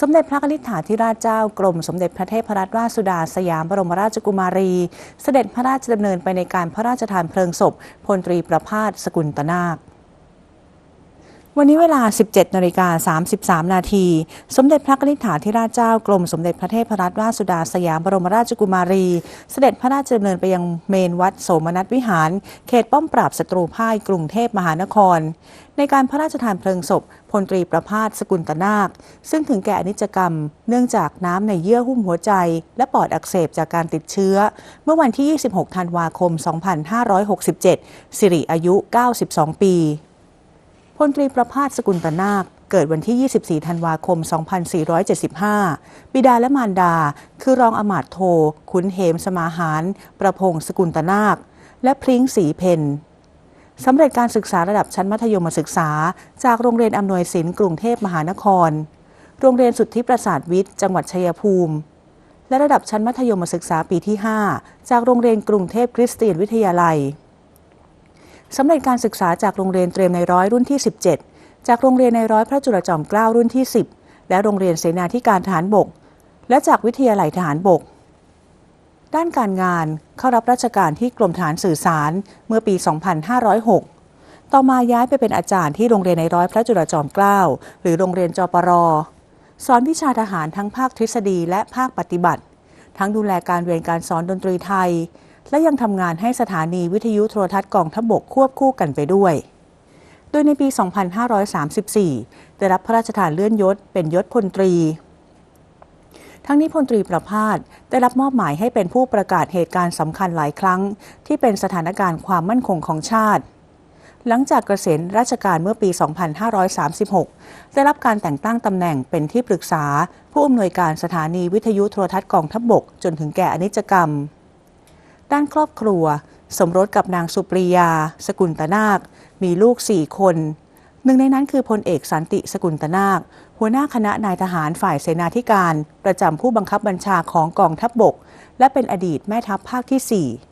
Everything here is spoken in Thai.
สมเด็จพระนิธิฐาธิราชเจ้ากรม สมเด็จพระเทพรัตนราชสุดาสยามบรมราชกุมารี เสด็จพระราชดำเนินไปในการพระราชทานเพลิงศพพลตรีประพาสสกุลตนาค วันนี้เวลา 17นาฬิกา33 นาที สมเด็จพระนิธิฐาธิราชเจ้ากรมสมเด็จพระเทพรัตนราชสุดาสยามบรมราชกุมารี เสด็จพระราชดำเนินไปยังเมนวัดโสมนัสวิหาร เขตป้อมปราบศัตรูพ่ายกรุงเทพมหานคร ในการพระราชทานเพลิงศพพลตรีประพาสสกุลตนาค ซึ่งถึงแก่อนิจกรรม เนื่องจากน้ำในเยื่อหุ้มหัวใจ และปอดอักเสบจากการติดเชื้อ เมื่อวันที่ 26 ธันวาคม 2567 สิริอายุ 92 ปี ลตรีประพาสสกุลตนาคเกิดวันที่ 24 ธันวาคม 2475 บิดาและมารดา คือรองอมาตโท ขุนเหมสมาหาร ประพงศ์สกุลตนาค และพริ้งสีเพนสำเร็จการศึกษาระดับชั้นมัธยมศึกษา จากโรงเรียนอำนวยศิลป์กรุงเทพมหานคร โรงเรียนสุทธิประสาทวิทย์ จังหวัดชัยภูมิ และระดับชั้นมัธยมศึกษาปีที่ 5 จากโรงเรียนกรุงเทพคริสเตียนวิทยาลัย สำเร็จการศึกษาจากโรงเรียนเตรียมในร้อยรุ่นที่ 17 จากโรงเรียนในร้อยพระจุลจอมเกล้ารุ่นที่ 10 และโรงเรียนเสนาธิการทหารบก และจากวิทยาลัยทหารบก ด้านการงานเข้ารับราชการที่กรมฐานสื่อสารเมื่อปี 2506 ต่อมาย้ายไปเป็นอาจารย์ที่โรงเรียนในร้อยพระจุลจอมเกล้าหรือโรงเรียนจปรสอนวิชาทหารทั้งภาคทฤษฎีและภาคปฏิบัติ ทั้งดูแลการเรียนการสอนดนตรีไทย และยังทำงานให้สถานีวิทยุโทรทัศน์กองทัพบกควบคู่กันไปด้วย โดยในปี 2534 ได้รับพระราชทานเลื่อนยศเป็นยศพลตรี ทั้งนี้พลตรีประพาสได้รับมอบหมายให้เป็นผู้ประกาศเหตุการณ์สำคัญหลายครั้ง ที่เป็นสถานการณ์ความมั่นคงของชาติหลังจากเกษียณราชการเมื่อปี 2536 ได้รับการแต่งตั้งตำแหน่งเป็นที่ปรึกษา ผู้อำนวยการสถานีวิทยุโทรทัศน์กองทัพบกจนถึงแก่อนิจกรรม ด้านครอบครัว สมรสกับนางสุปรียา สกุลตนาค มีลูกสี่คนหนึ่งในนั้นคือพลเอกสันติสกุลตนาค หัวหน้าคณะนายทหารฝ่ายเสนาธิการ ประจำผู้บังคับบัญชาของกองทัพบบก และเป็นอดีตแม่ทัพภาคที่ 4